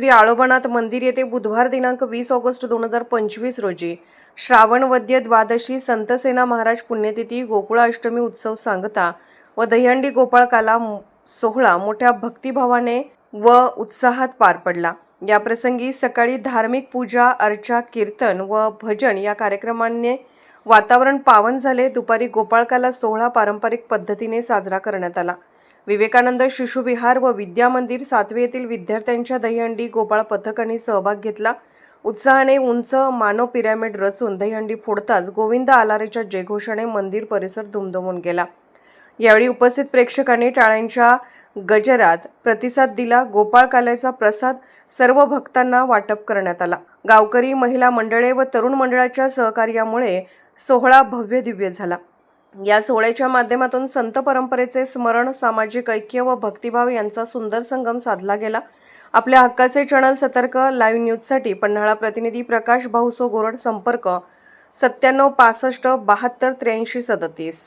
श्री आळोबनाथ मंदिर येथे बुधवार दिनांक वीस ऑगस्ट दोन हजार पंचवीस रोजी श्रावणवद्य द्वादशी संतसेना महाराज पुण्यतिथी गोकुळाष्टमी उत्सव सांगता व दहीहंडी गोपाळकाला सोहळा मोठ्या भक्तिभावाने व उत्साहात पार पडला. या प्रसंगी सकाळी धार्मिक पूजा अर्चा कीर्तन व भजन या कार्यक्रमांनी वातावरण पावन झाले. दुपारी गोपाळकाला सोहळा पारंपरिक पद्धतीने साजरा करण्यात आला. विवेकानंद शिशुविहार व विद्या मंदिर सातवे येथील विद्यार्थ्यांच्या दहीहंडी गोपाळ पथकाने सहभाग घेतला. उत्साहाने उंच मानव पिरॅमिड रचून दहीहंडी फोडताच गोविंद आलारेच्या जयघोषाने मंदिर परिसर धुमधुमून गेला. यावेळी उपस्थित प्रेक्षकांनी टाळ्यांच्या गजरात प्रतिसाद दिला. गोपाळ काल्याचा प्रसाद सर्व भक्तांना वाटप करण्यात आला. गावकरी महिला मंडळे व तरुण मंडळाच्या सहकार्यामुळे सोहळा भव्य दिव्य झाला. या सोहळ्याच्या माध्यमातून संत परंपरेचे स्मरण सामाजिक ऐक्य व भक्तिभाव यांचा सुंदर संगम साधला गेला. आपल्या हक्काचे चॅनल सतर्क लाईव्ह न्यूजसाठी पन्हाळा प्रतिनिधी प्रकाश भाऊसो गोरड संपर्क सत्त्याण्णव पासष्ट बहात्तर त्र्याऐंशी सदतीस.